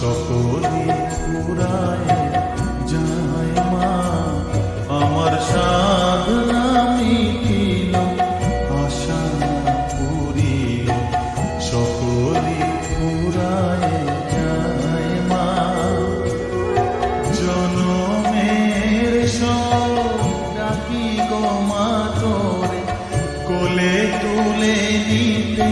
সকলে পুরায় যায় মা। আমার সাধনা মিটিল আশা পুরিল সকলে পুরায় যায় মা। জনমের ডাকি গো মা তোরে, কোলে তুলে নিতে